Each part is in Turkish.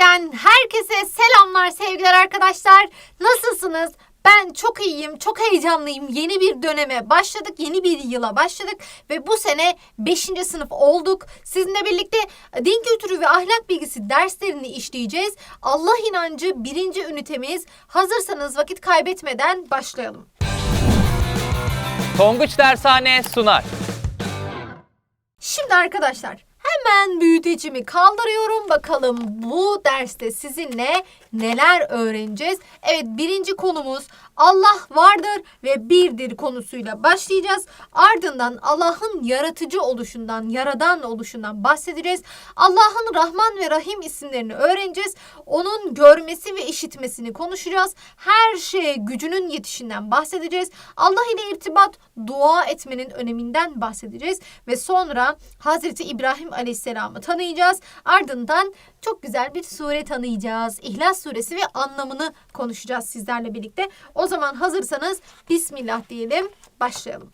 TV'den herkese selamlar sevgiler arkadaşlar. Nasılsınız? Ben çok iyiyim, çok heyecanlıyım. Yeni bir döneme başladık, yeni bir yıla başladık ve bu sene 5. sınıf olduk. Sizinle birlikte din kültürü ve ahlak bilgisi derslerini işleyeceğiz. Allah inancı birinci ünitemiz. Hazırsanız vakit kaybetmeden başlayalım. Tonguç Dershane sunar. Şimdi arkadaşlar hemen büyütecimi kaldırıyorum. Bakalım bu derste sizinle neler öğreneceğiz. Evet birinci konumuz Allah vardır ve birdir konusuyla başlayacağız. Ardından Allah'ın yaratıcı oluşundan, yaradan oluşundan bahsedeceğiz. Allah'ın Rahman ve Rahim isimlerini öğreneceğiz. Onun görmesi ve işitmesini konuşacağız. Her şeye gücünün yetişinden bahsedeceğiz. Allah ile irtibat, dua etmenin öneminden bahsedeceğiz. Ve sonra Hazreti İbrahim Aleyhisselam'ı tanıyacağız. Ardından çok güzel bir sure tanıyacağız. İhlas suresi ve anlamını konuşacağız sizlerle birlikte. O zaman hazırsanız Bismillah diyelim, başlayalım.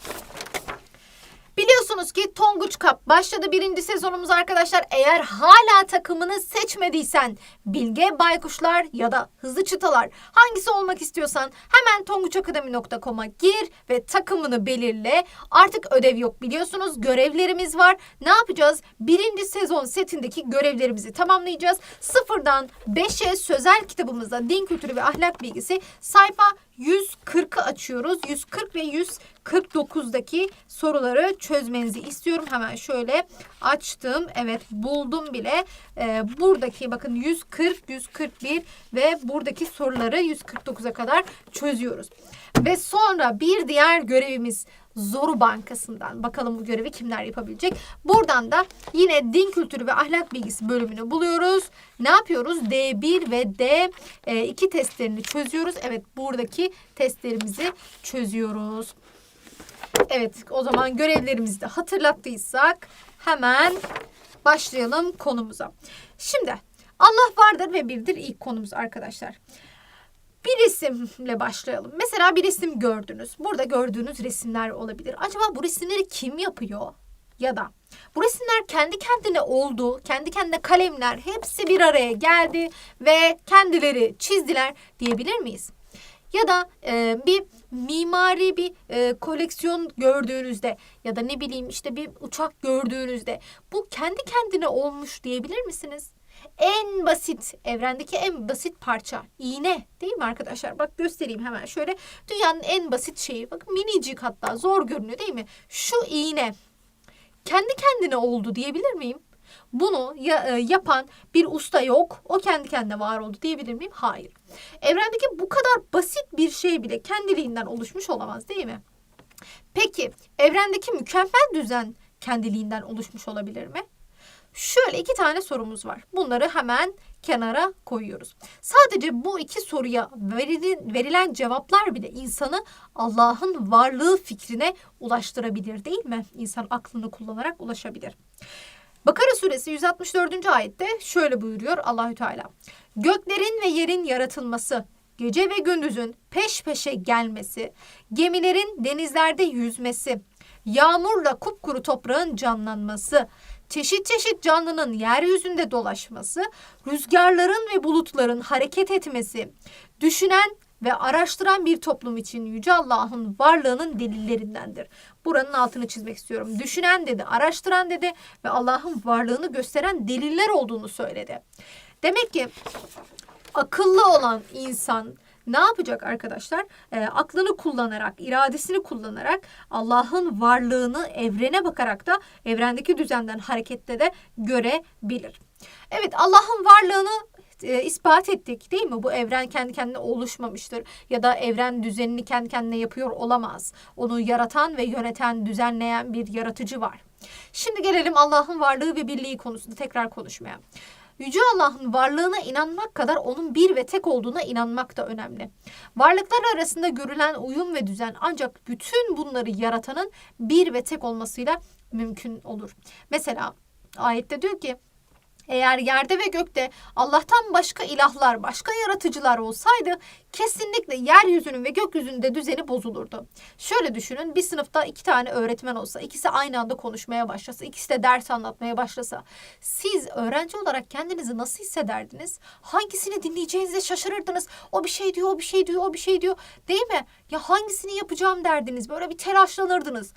Biliyorsunuz ki Tonguç Cup başladı birinci sezonumuz arkadaşlar. Eğer hala takımını seçmediysen Bilge Baykuşlar ya da Hızlı Çıtalar hangisi olmak istiyorsan hemen tonguçakademi.com'a gir ve takımını belirle. Artık ödev yok biliyorsunuz görevlerimiz var. Ne yapacağız? Birinci sezon setindeki görevlerimizi tamamlayacağız. Sıfırdan 5'e sözel kitabımızda din kültürü ve ahlak bilgisi sayfa 140'ı açıyoruz. 140 ve 149'daki soruları çözmenizi istiyorum. Hemen şöyle açtım. Evet buldum bile. Ee, buradaki bakın 140, 141 ve buradaki soruları 149'a kadar çözüyoruz. Ve sonra bir diğer görevimiz Zoru Bankası'ndan. Bakalım bu görevi kimler yapabilecek? Buradan da yine din kültürü ve ahlak bilgisi bölümünü buluyoruz. Ne yapıyoruz? D1 ve D2 testlerini çözüyoruz. Evet buradaki testlerimizi çözüyoruz. Evet o zaman görevlerimizi de hatırlattıysak hemen başlayalım konumuza. Şimdi Allah vardır ve birdir ilk konumuz arkadaşlar. Bir isimle başlayalım. Mesela bir isim gördünüz. Burada gördüğünüz resimler olabilir. Acaba bu resimleri kim yapıyor? Ya da bu resimler kendi kendine oldu. Kendi kendine kalemler hepsi bir araya geldi ve kendileri çizdiler diyebilir miyiz? Ya da e, bir mimari bir e, koleksiyon gördüğünüzde ya da ne bileyim işte bir uçak gördüğünüzde bu kendi kendine olmuş diyebilir misiniz? En basit, evrendeki en basit parça iğne değil mi arkadaşlar? Bak göstereyim hemen şöyle. Dünyanın en basit şeyi bak minicik hatta zor görünüyor değil mi? Şu iğne kendi kendine oldu diyebilir miyim? Bunu ya, e, yapan bir usta yok. O kendi kendine var oldu diyebilir miyim? Hayır. Evrendeki bu kadar basit bir şey bile kendiliğinden oluşmuş olamaz değil mi? Peki evrendeki mükemmel düzen kendiliğinden oluşmuş olabilir mi? Şöyle iki tane sorumuz var. Bunları hemen kenara koyuyoruz. Sadece bu iki soruya verilen, verilen cevaplar bile insanı Allah'ın varlığı fikrine ulaştırabilir değil mi? İnsan aklını kullanarak ulaşabilir. Bakara suresi 164. ayette şöyle buyuruyor Allahü Teala. Göklerin ve yerin yaratılması, gece ve gündüzün peş peşe gelmesi, gemilerin denizlerde yüzmesi, yağmurla kupkuru toprağın canlanması, çeşit çeşit canlının yeryüzünde dolaşması, rüzgarların ve bulutların hareket etmesi, düşünen ve araştıran bir toplum için Yüce Allah'ın varlığının delillerindendir. Buranın altını çizmek istiyorum. Düşünen dedi, araştıran dedi ve Allah'ın varlığını gösteren deliller olduğunu söyledi. Demek ki akıllı olan insan ne yapacak arkadaşlar? E, aklını kullanarak, iradesini kullanarak Allah'ın varlığını evrene bakarak da evrendeki düzenden harekette de görebilir. Evet Allah'ın varlığını e, ispat ettik değil mi? Bu evren kendi kendine oluşmamıştır ya da evren düzenini kendi kendine yapıyor olamaz. Onu yaratan ve yöneten, düzenleyen bir yaratıcı var. Şimdi gelelim Allah'ın varlığı ve birliği konusunda tekrar konuşmaya. Yüce Allah'ın varlığına inanmak kadar onun bir ve tek olduğuna inanmak da önemli. Varlıklar arasında görülen uyum ve düzen ancak bütün bunları yaratanın bir ve tek olmasıyla mümkün olur. Mesela ayette diyor ki Eğer yerde ve gökte Allah'tan başka ilahlar, başka yaratıcılar olsaydı kesinlikle yeryüzünün ve gökyüzünün de düzeni bozulurdu. Şöyle düşünün bir sınıfta iki tane öğretmen olsa, ikisi aynı anda konuşmaya başlasa, ikisi de ders anlatmaya başlasa siz öğrenci olarak kendinizi nasıl hissederdiniz? Hangisini dinleyeceğinize şaşırırdınız. O bir şey diyor, o bir şey diyor, o bir şey diyor değil mi? Ya hangisini yapacağım derdiniz. Böyle bir telaşlanırdınız.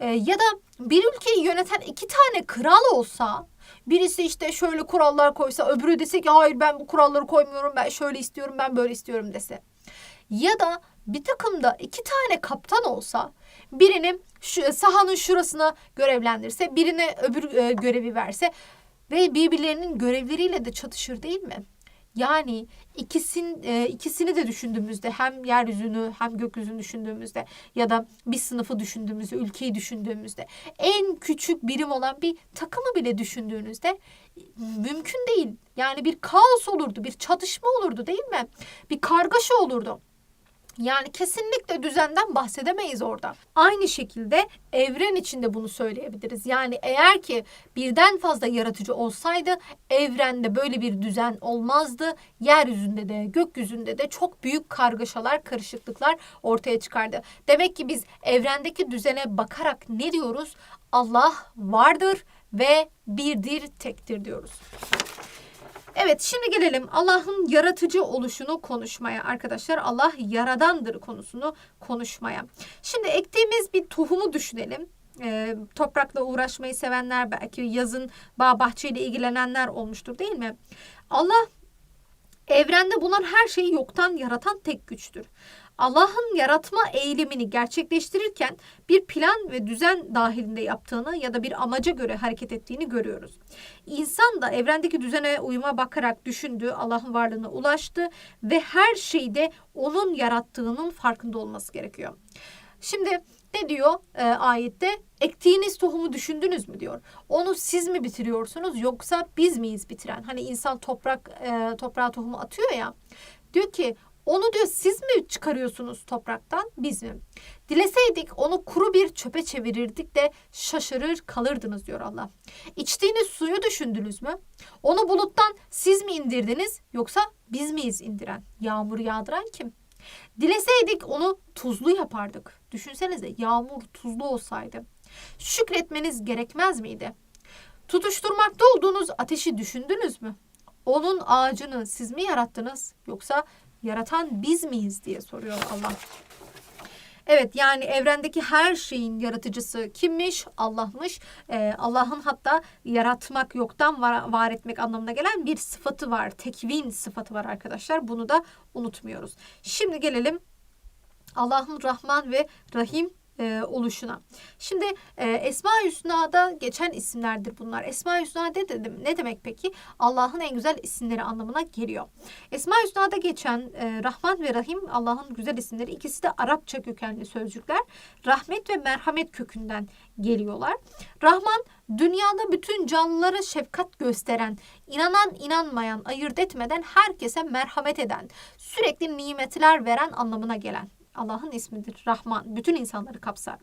Ee, ya da bir ülkeyi yöneten iki tane kral olsa birisi işte şöyle kurallar koysa öbürü dese ki hayır ben bu kuralları koymuyorum ben şöyle istiyorum ben böyle istiyorum dese. Ya da bir takımda iki tane kaptan olsa birini şu, sahanın şurasına görevlendirse birine öbür e, görevi verse ve birbirlerinin görevleriyle de çatışır değil mi? Yani ikisin e, ikisini de düşündüğümüzde hem yeryüzünü hem gökyüzünü düşündüğümüzde ya da bir sınıfı düşündüğümüzde, ülkeyi düşündüğümüzde en küçük birim olan bir takımı bile düşündüğünüzde mümkün değil. Yani bir kaos olurdu, bir çatışma olurdu değil mi? Bir kargaşa olurdu. Yani kesinlikle düzenden bahsedemeyiz orada. Aynı şekilde evren içinde bunu söyleyebiliriz. Yani eğer ki birden fazla yaratıcı olsaydı evrende böyle bir düzen olmazdı. Yeryüzünde de gökyüzünde de çok büyük kargaşalar, karışıklıklar ortaya çıkardı. Demek ki biz evrendeki düzene bakarak ne diyoruz? Allah vardır ve birdir, tektir diyoruz. Evet şimdi gelelim Allah'ın yaratıcı oluşunu konuşmaya arkadaşlar. Allah yaradandır konusunu konuşmaya. Şimdi ektiğimiz bir tohumu düşünelim. Ee, toprakla uğraşmayı sevenler belki yazın bağ bahçeyle ilgilenenler olmuştur değil mi? Allah evrende bulunan her şeyi yoktan yaratan tek güçtür. Allah'ın yaratma eğilimini gerçekleştirirken bir plan ve düzen dahilinde yaptığını ya da bir amaca göre hareket ettiğini görüyoruz. İnsan da evrendeki düzene uyuma bakarak düşündü, Allah'ın varlığına ulaştı ve her şeyde onun yarattığının farkında olması gerekiyor. Şimdi ne diyor e, ayette? Ektiğiniz tohumu düşündünüz mü diyor. Onu siz mi bitiriyorsunuz yoksa biz miyiz bitiren? Hani insan toprak e, toprağa tohumu atıyor ya. Diyor ki onu diyor siz mi çıkarıyorsunuz topraktan biz mi? Dileseydik onu kuru bir çöpe çevirirdik de şaşırır kalırdınız diyor Allah. İçtiğiniz suyu düşündünüz mü? Onu buluttan siz mi indirdiniz yoksa biz miyiz indiren? Yağmur yağdıran kim? Dileseydik onu tuzlu yapardık. Düşünsenize yağmur tuzlu olsaydı. Şükretmeniz gerekmez miydi? Tutuşturmakta olduğunuz ateşi düşündünüz mü? Onun ağacını siz mi yarattınız yoksa yaratan biz miyiz diye soruyor Allah. Evet yani evrendeki her şeyin yaratıcısı kimmiş? Allah'mış. Ee, Allah'ın hatta yaratmak yoktan var, var etmek anlamına gelen bir sıfatı var. Tekvin sıfatı var arkadaşlar. Bunu da unutmuyoruz. Şimdi gelelim Allah'ın Rahman ve Rahim e, oluşuna. Şimdi e, Esma-i Hüsna'da geçen isimlerdir bunlar. Esma-i Hüsna ne, dedim, ne demek peki? Allah'ın en güzel isimleri anlamına geliyor. Esma-i Hüsna'da geçen e, Rahman ve Rahim Allah'ın güzel isimleri. İkisi de Arapça kökenli sözcükler. Rahmet ve merhamet kökünden geliyorlar. Rahman dünyada bütün canlılara şefkat gösteren, inanan inanmayan ayırt etmeden herkese merhamet eden, sürekli nimetler veren anlamına gelen. Allah'ın ismidir. Rahman bütün insanları kapsar.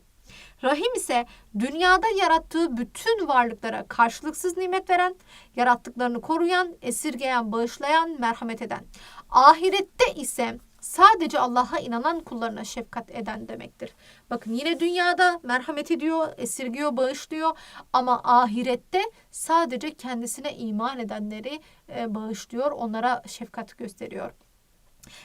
Rahim ise dünyada yarattığı bütün varlıklara karşılıksız nimet veren, yarattıklarını koruyan, esirgeyen, bağışlayan, merhamet eden. Ahirette ise sadece Allah'a inanan kullarına şefkat eden demektir. Bakın yine dünyada merhamet ediyor, esirgiyor, bağışlıyor ama ahirette sadece kendisine iman edenleri e, bağışlıyor, onlara şefkat gösteriyor.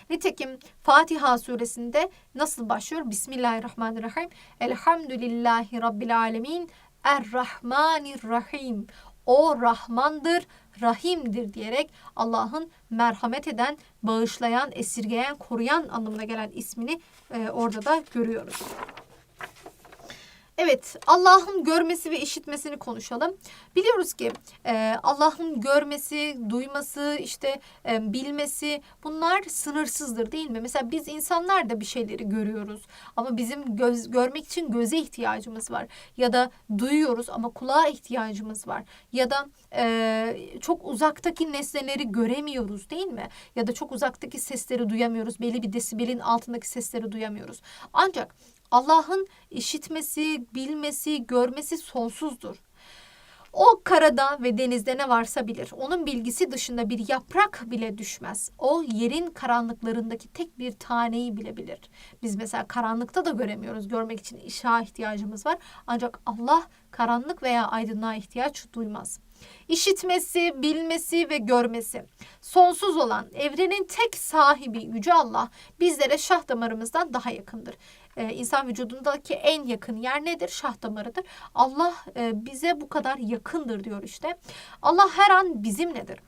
Nitekim Fatiha suresinde nasıl başlıyor? Bismillahirrahmanirrahim. Elhamdülillahi Rabbil alemin. Er-Rahmanir-Rahim. O Rahmandır, Rahim'dir diyerek Allah'ın merhamet eden, bağışlayan, esirgeyen, koruyan anlamına gelen ismini e, orada da görüyoruz. Evet, Allah'ın görmesi ve işitmesini konuşalım. Biliyoruz ki e, Allah'ın görmesi, duyması, işte e, bilmesi bunlar sınırsızdır değil mi? Mesela biz insanlar da bir şeyleri görüyoruz ama bizim göz, görmek için göze ihtiyacımız var. Ya da duyuyoruz ama kulağa ihtiyacımız var. Ya da e, çok uzaktaki nesneleri göremiyoruz değil mi? Ya da çok uzaktaki sesleri duyamıyoruz. Belli bir desibelin altındaki sesleri duyamıyoruz. Ancak Allah'ın işitmesi, bilmesi, görmesi sonsuzdur. O karada ve denizde ne varsa bilir. Onun bilgisi dışında bir yaprak bile düşmez. O yerin karanlıklarındaki tek bir taneyi bile bilir. Biz mesela karanlıkta da göremiyoruz. Görmek için ışığa ihtiyacımız var. Ancak Allah karanlık veya aydınlığa ihtiyaç duymaz. İşitmesi, bilmesi ve görmesi. Sonsuz olan evrenin tek sahibi Yüce Allah bizlere şah damarımızdan daha yakındır. Ee, insan vücudundaki en yakın yer nedir? Şah damarıdır. Allah e, bize bu kadar yakındır diyor işte. Allah her an bizimledir.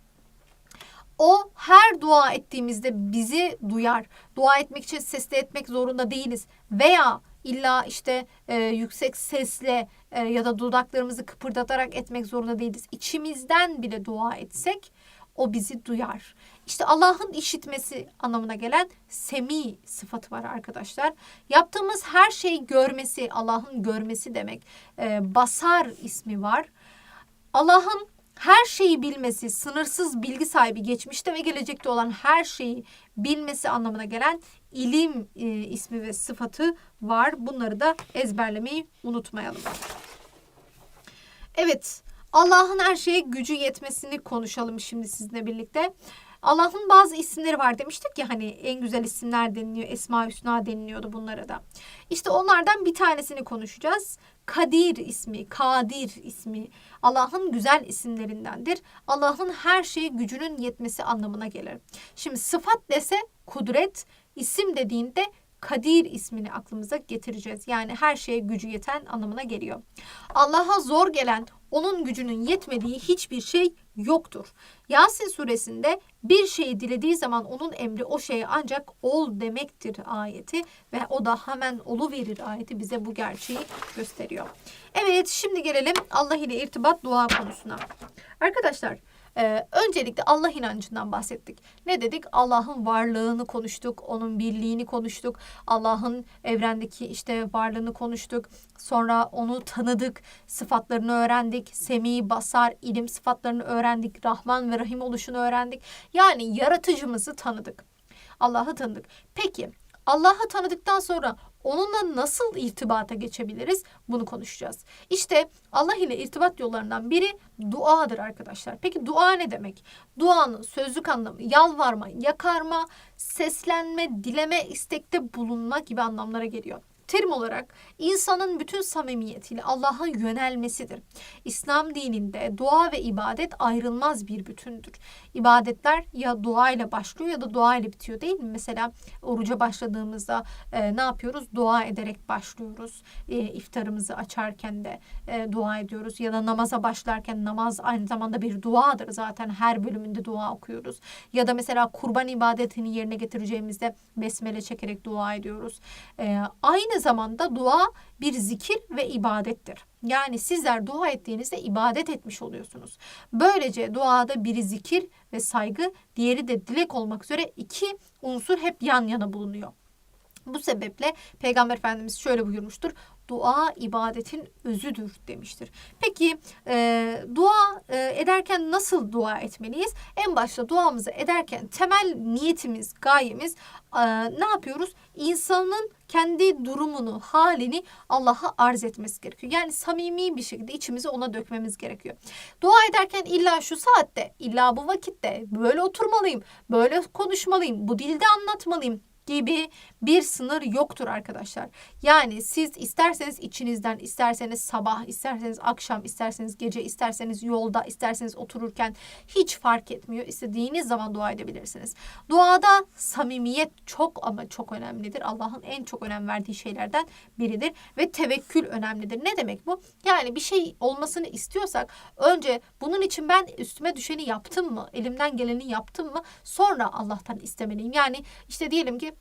O her dua ettiğimizde bizi duyar. Dua etmek için sesli etmek zorunda değiliz. Veya illa işte e, yüksek sesle e, ya da dudaklarımızı kıpırdatarak etmek zorunda değiliz. İçimizden bile dua etsek o bizi duyar. İşte Allah'ın işitmesi anlamına gelen semi sıfatı var arkadaşlar. Yaptığımız her şeyi görmesi, Allah'ın görmesi demek. E, basar ismi var. Allah'ın her şeyi bilmesi, sınırsız bilgi sahibi, geçmişte ve gelecekte olan her şeyi bilmesi anlamına gelen ilim e, ismi ve sıfatı var. Bunları da ezberlemeyi unutmayalım. Evet, Allah'ın her şeye gücü yetmesini konuşalım şimdi sizinle birlikte. Allah'ın bazı isimleri var demiştik ya hani en güzel isimler deniliyor, Esma Hüsna deniliyordu bunlara da. İşte onlardan bir tanesini konuşacağız. Kadir ismi, Kadir ismi Allah'ın güzel isimlerindendir. Allah'ın her şeye gücünün yetmesi anlamına gelir. Şimdi sıfat dese kudret, isim dediğinde Kadir ismini aklımıza getireceğiz. Yani her şeye gücü yeten anlamına geliyor. Allah'a zor gelen, onun gücünün yetmediği hiçbir şey yoktur. Yasin suresinde bir şeyi dilediği zaman onun emri o şeye ancak ol demektir ayeti ve o da hemen olu verir ayeti bize bu gerçeği gösteriyor. Evet şimdi gelelim Allah ile irtibat dua konusuna. Arkadaşlar ee, öncelikle Allah inancından bahsettik. Ne dedik? Allah'ın varlığını konuştuk, onun birliğini konuştuk, Allah'ın evrendeki işte varlığını konuştuk. Sonra onu tanıdık, sıfatlarını öğrendik, semi, basar, ilim sıfatlarını öğrendik, Rahman ve Rahim oluşunu öğrendik. Yani yaratıcımızı tanıdık. Allah'ı tanıdık. Peki Allah'ı tanıdıktan sonra onunla nasıl irtibata geçebiliriz? Bunu konuşacağız. İşte Allah ile irtibat yollarından biri duadır arkadaşlar. Peki dua ne demek? Duanın sözlük anlamı yalvarma, yakarma, seslenme, dileme, istekte bulunma gibi anlamlara geliyor terim olarak insanın bütün samimiyetiyle Allah'a yönelmesidir. İslam dininde dua ve ibadet ayrılmaz bir bütündür. İbadetler ya dua ile başlıyor ya da dua ile bitiyor değil mi? Mesela oruca başladığımızda e, ne yapıyoruz? Dua ederek başlıyoruz. E, iftarımızı açarken de e, dua ediyoruz ya da namaza başlarken namaz aynı zamanda bir duadır zaten her bölümünde dua okuyoruz. Ya da mesela kurban ibadetini yerine getireceğimizde besmele çekerek dua ediyoruz. E, aynı zamanda dua bir zikir ve ibadettir. Yani sizler dua ettiğinizde ibadet etmiş oluyorsunuz. Böylece duada biri zikir ve saygı, diğeri de dilek olmak üzere iki unsur hep yan yana bulunuyor. Bu sebeple Peygamber Efendimiz şöyle buyurmuştur. Dua ibadetin özüdür demiştir. Peki e, dua e, ederken nasıl dua etmeliyiz? En başta duamızı ederken temel niyetimiz, gayemiz e, ne yapıyoruz? İnsanın kendi durumunu, halini Allah'a arz etmesi gerekiyor. Yani samimi bir şekilde içimizi ona dökmemiz gerekiyor. Dua ederken illa şu saatte, illa bu vakitte böyle oturmalıyım, böyle konuşmalıyım, bu dilde anlatmalıyım gibi bir sınır yoktur arkadaşlar. Yani siz isterseniz içinizden, isterseniz sabah, isterseniz akşam, isterseniz gece, isterseniz yolda, isterseniz otururken hiç fark etmiyor. İstediğiniz zaman dua edebilirsiniz. Duada samimiyet çok ama çok önemlidir. Allah'ın en çok önem verdiği şeylerden biridir ve tevekkül önemlidir. Ne demek bu? Yani bir şey olmasını istiyorsak önce bunun için ben üstüme düşeni yaptım mı? Elimden geleni yaptım mı? Sonra Allah'tan istemeliyim. Yani işte diyelim ki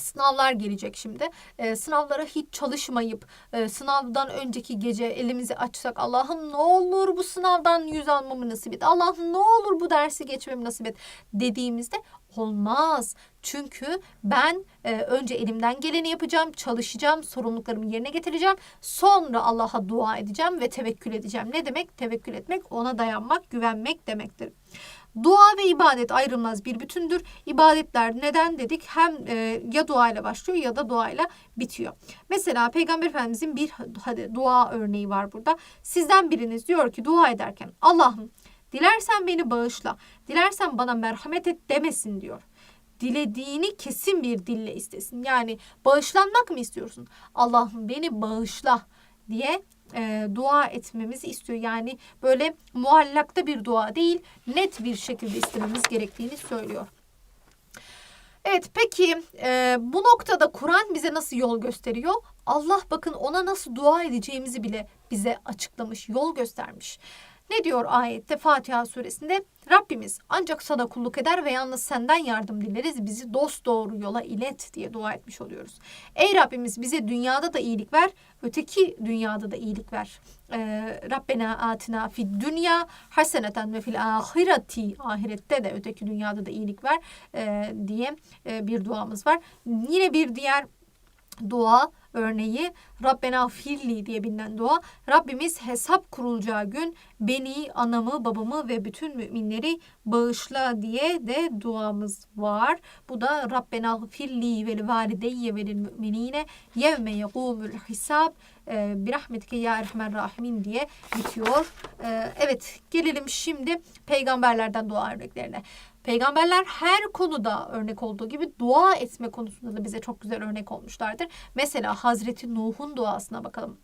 Sınavlar gelecek şimdi. E, sınavlara hiç çalışmayıp e, sınavdan önceki gece elimizi açsak Allah'ım ne olur bu sınavdan yüz almamı nasip et. Allah'ım ne olur bu dersi geçmemi nasip et dediğimizde olmaz. Çünkü ben e, önce elimden geleni yapacağım, çalışacağım, sorumluluklarımı yerine getireceğim. Sonra Allah'a dua edeceğim ve tevekkül edeceğim. Ne demek? Tevekkül etmek ona dayanmak, güvenmek demektir. Dua ve ibadet ayrılmaz bir bütündür. İbadetler neden dedik? Hem e, ya dua ile başlıyor ya da dua ile bitiyor. Mesela Peygamber Efendimizin bir hadi dua örneği var burada. Sizden biriniz diyor ki dua ederken Allah'ım dilersen beni bağışla, dilersen bana merhamet et demesin diyor dilediğini kesin bir dille istesin. Yani bağışlanmak mı istiyorsun? Allah'ım beni bağışla diye e, dua etmemizi istiyor. Yani böyle muallakta bir dua değil, net bir şekilde istememiz gerektiğini söylüyor. Evet peki e, bu noktada Kur'an bize nasıl yol gösteriyor? Allah bakın ona nasıl dua edeceğimizi bile bize açıklamış, yol göstermiş. Ne diyor ayette Fatiha suresinde? Rabbimiz ancak sana kulluk eder ve yalnız senden yardım dileriz. Bizi dost doğru yola ilet diye dua etmiş oluyoruz. Ey Rabbimiz bize dünyada da iyilik ver, öteki dünyada da iyilik ver. Ee, Rabbena atina fid dünya haseneten ve fil ahireti ahirette de öteki dünyada da iyilik ver e, diye e, bir duamız var. Yine bir diğer dua örneği Rabbena filli diye bilinen dua. Rabbimiz hesap kurulacağı gün beni, anamı, babamı ve bütün müminleri bağışla diye de duamız var. Bu da Rabbena filli ve valideyye ve müminine yevme yegumul hisab e, bir rahmetike ya erhamer rahimin diye bitiyor. E, evet gelelim şimdi peygamberlerden dua örneklerine. Peygamberler her konuda örnek olduğu gibi dua etme konusunda da bize çok güzel örnek olmuşlardır. Mesela Hazreti Nuh'un duasına bakalım.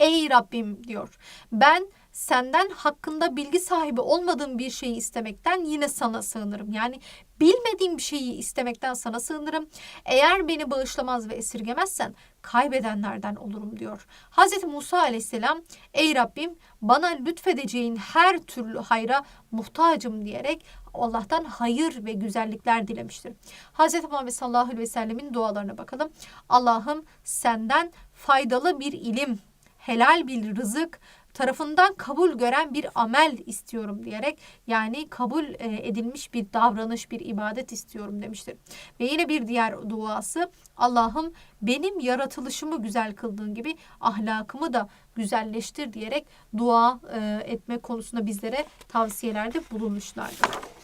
Ey Rabbim diyor. Ben senden hakkında bilgi sahibi olmadığım bir şeyi istemekten yine sana sığınırım. Yani bilmediğim bir şeyi istemekten sana sığınırım. Eğer beni bağışlamaz ve esirgemezsen kaybedenlerden olurum diyor. Hz. Musa aleyhisselam ey Rabbim bana lütfedeceğin her türlü hayra muhtacım diyerek Allah'tan hayır ve güzellikler dilemiştir. Hz. Muhammed sallallahu aleyhi ve sellemin dualarına bakalım. Allah'ım senden faydalı bir ilim, helal bir rızık, tarafından kabul gören bir amel istiyorum diyerek yani kabul e, edilmiş bir davranış, bir ibadet istiyorum demiştir. Ve yine bir diğer duası Allah'ım benim yaratılışımı güzel kıldığın gibi ahlakımı da güzelleştir diyerek dua e, etme konusunda bizlere tavsiyelerde bulunmuşlardır.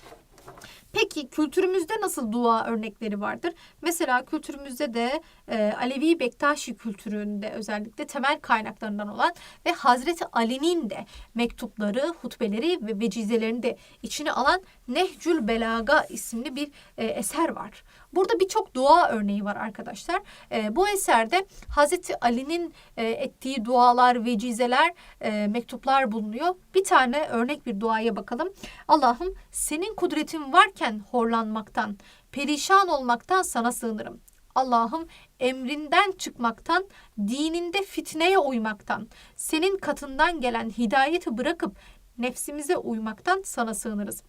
Peki kültürümüzde nasıl dua örnekleri vardır? Mesela kültürümüzde de e, Alevi Bektaşi kültüründe özellikle temel kaynaklarından olan ve Hazreti Ali'nin de mektupları, hutbeleri ve vecizelerini de içine alan Nehcül Belaga isimli bir e, eser var. Burada birçok dua örneği var arkadaşlar. E, bu eserde Hazreti Ali'nin e, ettiği dualar, vecizeler, e, mektuplar bulunuyor. Bir tane örnek bir duaya bakalım. Allah'ım senin kudretin varken horlanmaktan, perişan olmaktan sana sığınırım. Allah'ım emrinden çıkmaktan, dininde fitneye uymaktan, senin katından gelen hidayeti bırakıp nefsimize uymaktan sana sığınırız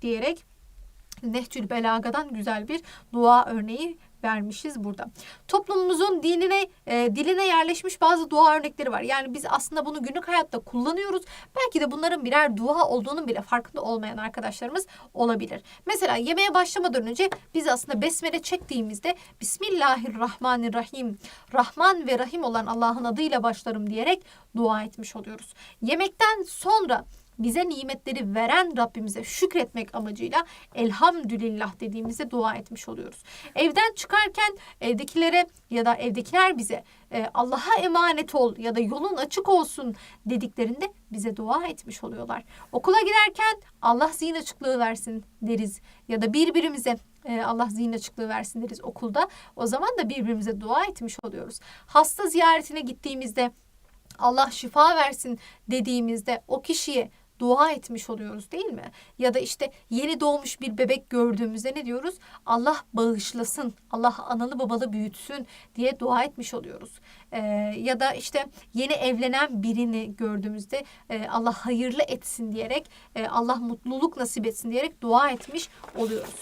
diyerek Nehcül Belaga'dan güzel bir dua örneği vermişiz burada. Toplumumuzun dinine, e, diline yerleşmiş bazı dua örnekleri var. Yani biz aslında bunu günlük hayatta kullanıyoruz. Belki de bunların birer dua olduğunun bile farkında olmayan arkadaşlarımız olabilir. Mesela yemeğe başlamadan önce biz aslında besmele çektiğimizde Bismillahirrahmanirrahim, Rahman ve Rahim olan Allah'ın adıyla başlarım diyerek dua etmiş oluyoruz. Yemekten sonra bize nimetleri veren Rabbimize şükretmek amacıyla elhamdülillah dediğimizde dua etmiş oluyoruz. Evden çıkarken evdekilere ya da evdekiler bize e, Allah'a emanet ol ya da yolun açık olsun dediklerinde bize dua etmiş oluyorlar. Okula giderken Allah zihin açıklığı versin deriz ya da birbirimize e, Allah zihin açıklığı versin deriz okulda. O zaman da birbirimize dua etmiş oluyoruz. Hasta ziyaretine gittiğimizde Allah şifa versin dediğimizde o kişiye dua etmiş oluyoruz değil mi? Ya da işte yeni doğmuş bir bebek gördüğümüzde ne diyoruz? Allah bağışlasın, Allah analı babalı büyütsün diye dua etmiş oluyoruz. Ee, ya da işte yeni evlenen birini gördüğümüzde e, Allah hayırlı etsin diyerek, e, Allah mutluluk nasip etsin diyerek dua etmiş oluyoruz.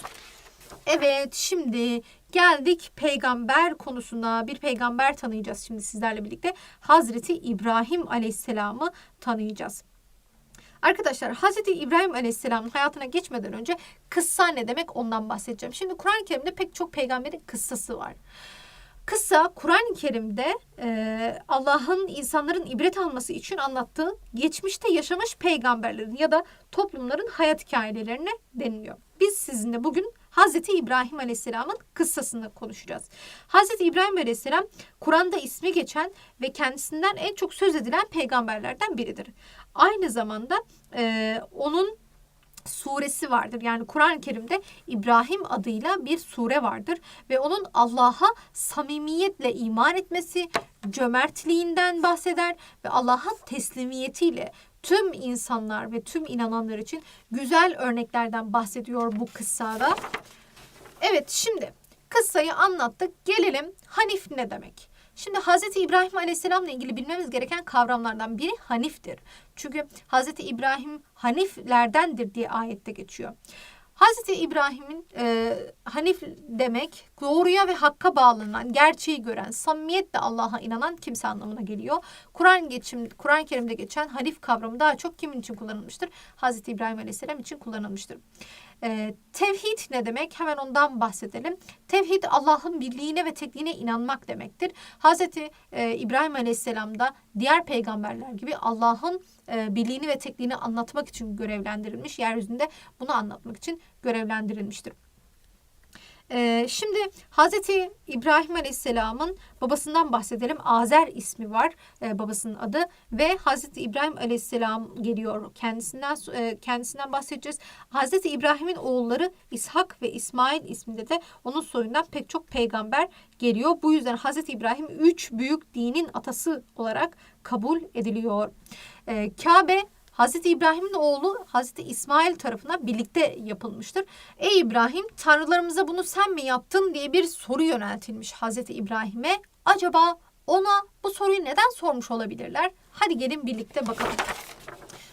Evet şimdi geldik peygamber konusuna. Bir peygamber tanıyacağız şimdi sizlerle birlikte. Hazreti İbrahim Aleyhisselam'ı tanıyacağız. Arkadaşlar Hz. İbrahim Aleyhisselam'ın hayatına geçmeden önce kıssa ne demek ondan bahsedeceğim. Şimdi Kur'an-ı Kerim'de pek çok peygamberin kıssası var. Kıssa Kur'an-ı Kerim'de e, Allah'ın insanların ibret alması için anlattığı geçmişte yaşamış peygamberlerin ya da toplumların hayat hikayelerine deniliyor. Biz sizinle bugün Hazreti İbrahim Aleyhisselam'ın kıssasını konuşacağız. Hazreti İbrahim Aleyhisselam Kur'an'da ismi geçen ve kendisinden en çok söz edilen peygamberlerden biridir. Aynı zamanda e, onun suresi vardır. Yani Kur'an-ı Kerim'de İbrahim adıyla bir sure vardır ve onun Allah'a samimiyetle iman etmesi, cömertliğinden bahseder ve Allah'a teslimiyetiyle tüm insanlar ve tüm inananlar için güzel örneklerden bahsediyor bu kıssada. Evet şimdi kıssayı anlattık. Gelelim Hanif ne demek? Şimdi Hz. İbrahim Aleyhisselam'la ilgili bilmemiz gereken kavramlardan biri Hanif'tir. Çünkü Hz. İbrahim Haniflerdendir diye ayette geçiyor. Hz. İbrahim'in e, Hanif demek doğruya ve hakka bağlanan, gerçeği gören, samimiyetle Allah'a inanan kimse anlamına geliyor. Kur'an geçim Kur'an-ı Kerim'de geçen Hanif kavramı daha çok kimin için kullanılmıştır? Hz. İbrahim Aleyhisselam için kullanılmıştır. E, tevhid ne demek? Hemen ondan bahsedelim. Tevhid Allah'ın birliğine ve tekliğine inanmak demektir. Hz. E, İbrahim Aleyhisselam da diğer peygamberler gibi Allah'ın e, birliğini ve tekliğini anlatmak için görevlendirilmiş. Yeryüzünde bunu anlatmak için görevlendirilmiştir. Ee, şimdi Hazreti İbrahim Aleyhisselam'ın babasından bahsedelim. Azer ismi var e, babasının adı ve Hazreti İbrahim Aleyhisselam geliyor. Kendisinden e, kendisinden bahsedeceğiz. Hazreti İbrahim'in oğulları İshak ve İsmail isminde de onun soyundan pek çok peygamber geliyor. Bu yüzden Hazreti İbrahim üç büyük dinin atası olarak kabul ediliyor. Ee, Kabe Hazreti İbrahim'in oğlu Hazreti İsmail tarafından birlikte yapılmıştır. Ey İbrahim tanrılarımıza bunu sen mi yaptın diye bir soru yöneltilmiş Hazreti İbrahim'e. Acaba ona bu soruyu neden sormuş olabilirler? Hadi gelin birlikte bakalım.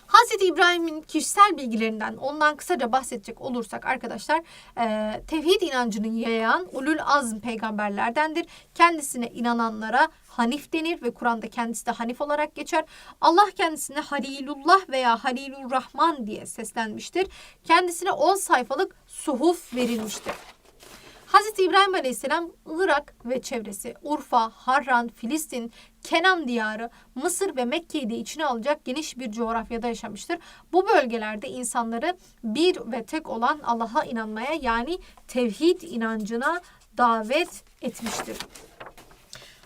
Hazreti İbrahim'in kişisel bilgilerinden ondan kısaca bahsedecek olursak arkadaşlar e, tevhid inancını yayan ulul azm peygamberlerdendir. Kendisine inananlara Hanif denir ve Kur'an'da kendisi de Hanif olarak geçer. Allah kendisine Halilullah veya Halilur Rahman diye seslenmiştir. Kendisine 10 sayfalık suhuf verilmiştir. Hazreti İbrahim Aleyhisselam Irak ve çevresi, Urfa, Harran, Filistin, Kenan diyarı, Mısır ve Mekke'yi de içine alacak geniş bir coğrafyada yaşamıştır. Bu bölgelerde insanları bir ve tek olan Allah'a inanmaya yani tevhid inancına davet etmiştir.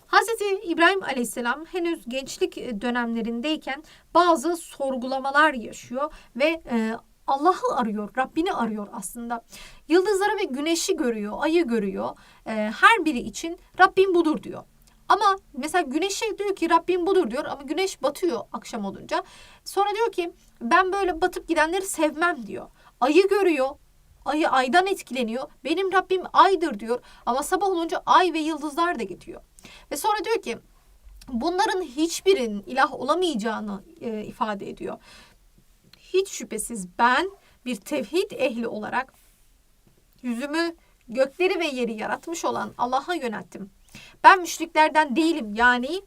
Hazreti İbrahim Aleyhisselam henüz gençlik dönemlerindeyken bazı sorgulamalar yaşıyor ve e, Allah'ı arıyor, Rabbini arıyor aslında. Yıldızları ve güneşi görüyor, ayı görüyor. E, her biri için Rabbim budur diyor. Ama mesela güneşe diyor ki Rabbim budur diyor ama güneş batıyor akşam olunca. Sonra diyor ki ben böyle batıp gidenleri sevmem diyor. Ayı görüyor. Ayı aydan etkileniyor. Benim Rabbim aydır diyor. Ama sabah olunca ay ve yıldızlar da gidiyor. Ve sonra diyor ki bunların hiçbirinin ilah olamayacağını e, ifade ediyor. Hiç şüphesiz ben bir tevhid ehli olarak yüzümü gökleri ve yeri yaratmış olan Allah'a yönelttim. Ben müşriklerden değilim yani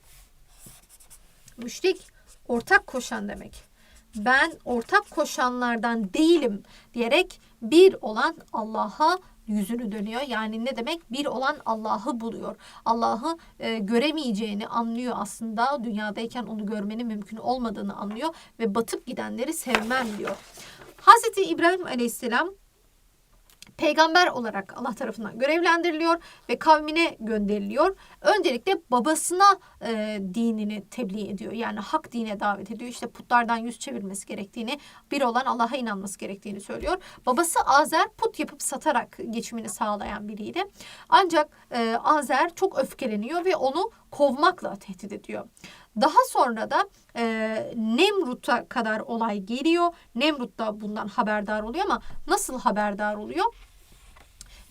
müşrik ortak koşan demek. Ben ortak koşanlardan değilim diyerek bir olan Allah'a yüzünü dönüyor. Yani ne demek? Bir olan Allah'ı buluyor. Allah'ı e, göremeyeceğini anlıyor aslında. Dünyadayken onu görmenin mümkün olmadığını anlıyor ve batıp gidenleri sevmem diyor. Hazreti İbrahim Aleyhisselam peygamber olarak Allah tarafından görevlendiriliyor ve kavmine gönderiliyor. Öncelikle babasına e, dinini tebliğ ediyor. Yani hak dine davet ediyor. İşte putlardan yüz çevirmesi gerektiğini, bir olan Allah'a inanması gerektiğini söylüyor. Babası Azer put yapıp satarak geçimini sağlayan biriydi. Ancak e, Azer çok öfkeleniyor ve onu kovmakla tehdit ediyor. Daha sonra da e, Nemrut'a kadar olay geliyor. Nemrut da bundan haberdar oluyor ama nasıl haberdar oluyor?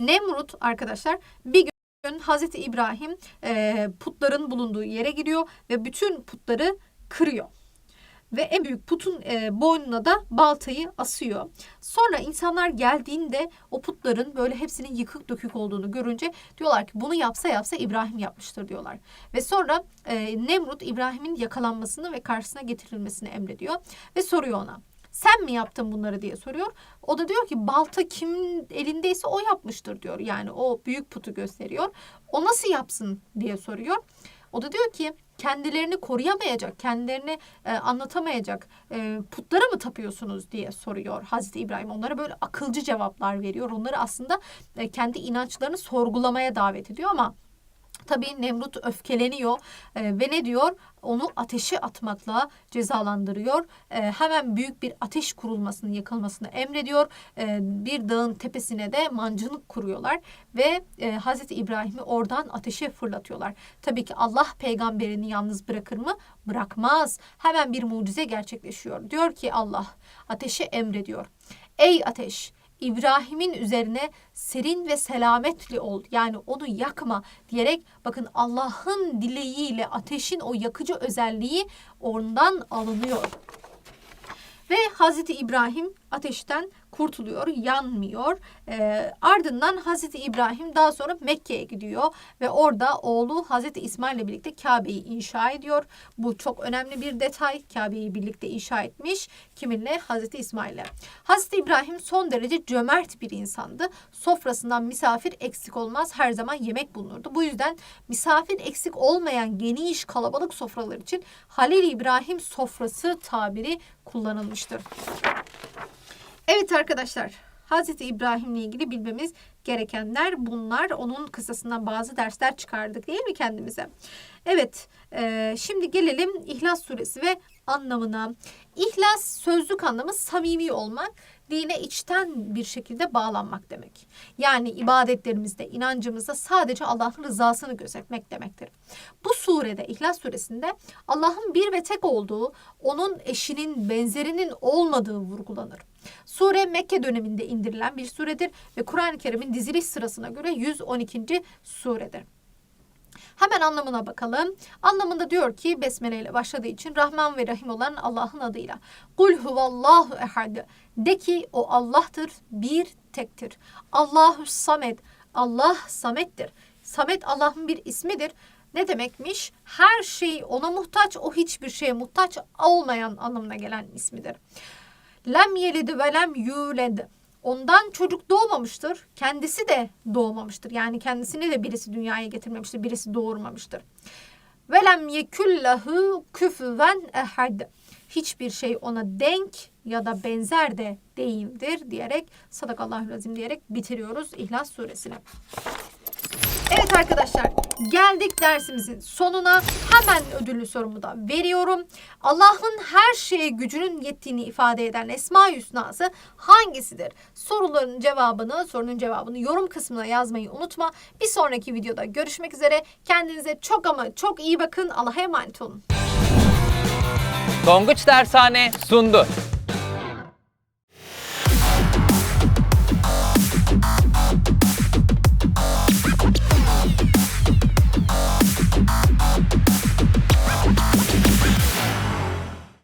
Nemrut arkadaşlar bir gün Hazreti İbrahim e, putların bulunduğu yere giriyor ve bütün putları kırıyor. Ve en büyük putun e, boynuna da baltayı asıyor. Sonra insanlar geldiğinde o putların böyle hepsinin yıkık dökük olduğunu görünce diyorlar ki bunu yapsa yapsa İbrahim yapmıştır diyorlar. Ve sonra e, Nemrut İbrahim'in yakalanmasını ve karşısına getirilmesini emrediyor. Ve soruyor ona Sen mi yaptın bunları diye soruyor. O da diyor ki balta kimin elindeyse o yapmıştır diyor. Yani o büyük putu gösteriyor. O nasıl yapsın diye soruyor. O da diyor ki kendilerini koruyamayacak, kendilerini e, anlatamayacak e, putlara mı tapıyorsunuz diye soruyor Hazreti İbrahim. Onlara böyle akılcı cevaplar veriyor. Onları aslında e, kendi inançlarını sorgulamaya davet ediyor ama Tabii Nemrut öfkeleniyor e, ve ne diyor? Onu ateşe atmakla cezalandırıyor. E, hemen büyük bir ateş kurulmasını, yakılmasını emrediyor. E, bir dağın tepesine de mancınık kuruyorlar ve e, Hazreti İbrahim'i oradan ateşe fırlatıyorlar. Tabii ki Allah peygamberini yalnız bırakır mı? Bırakmaz. Hemen bir mucize gerçekleşiyor. Diyor ki Allah ateşe emrediyor. Ey ateş! İbrahim'in üzerine serin ve selametli ol. Yani onu yakma diyerek bakın Allah'ın dileğiyle ateşin o yakıcı özelliği ondan alınıyor. Ve Hazreti İbrahim ateşten kurtuluyor, yanmıyor. Ee, ardından Hazreti İbrahim daha sonra Mekke'ye gidiyor ve orada oğlu Hazreti İsmail ile birlikte Kabe'yi inşa ediyor. Bu çok önemli bir detay. Kabe'yi birlikte inşa etmiş. Kiminle? Hazreti İsmail'le. Hazreti İbrahim son derece cömert bir insandı. Sofrasından misafir eksik olmaz. Her zaman yemek bulunurdu. Bu yüzden misafir eksik olmayan geniş kalabalık sofralar için Halil İbrahim sofrası tabiri kullanılmıştır. Evet arkadaşlar, Hazreti İbrahim'le ilgili bilmemiz gerekenler bunlar. Onun kısasından bazı dersler çıkardık değil mi kendimize? Evet, e, şimdi gelelim İhlas Suresi ve anlamına. İhlas sözlük anlamı samimi olmak, dine içten bir şekilde bağlanmak demek. Yani ibadetlerimizde, inancımızda sadece Allah'ın rızasını gözetmek demektir. Bu surede, İhlas Suresinde Allah'ın bir ve tek olduğu, onun eşinin, benzerinin olmadığı vurgulanır. Sure Mekke döneminde indirilen bir suredir ve Kur'an-ı Kerim'in diziliş sırasına göre 112. suredir. Hemen anlamına bakalım. Anlamında diyor ki Besmele ile başladığı için Rahman ve Rahim olan Allah'ın adıyla. Kul huvallahu ehad. De ki o Allah'tır, bir tektir. Allahu samed. Allah samettir. Samet Allah'ın bir ismidir. Ne demekmiş? Her şey ona muhtaç, o hiçbir şeye muhtaç olmayan anlamına gelen ismidir. Lem yelid ve lem yuled. Ondan çocuk doğmamıştır. Kendisi de doğmamıştır. Yani kendisini de birisi dünyaya getirmemiştir. Birisi doğurmamıştır. Ve lem yekullahu küfüven ehad. Hiçbir şey ona denk ya da benzer de değildir diyerek sadakallahu azim diyerek bitiriyoruz İhlas suresini. Evet arkadaşlar geldik dersimizin sonuna. Hemen ödüllü sorumu da veriyorum. Allah'ın her şeye gücünün yettiğini ifade eden Esma-i Hüsna'sı hangisidir? Soruların cevabını, sorunun cevabını yorum kısmına yazmayı unutma. Bir sonraki videoda görüşmek üzere. Kendinize çok ama çok iyi bakın. Allah'a emanet olun. Tonguç Dershane sundu.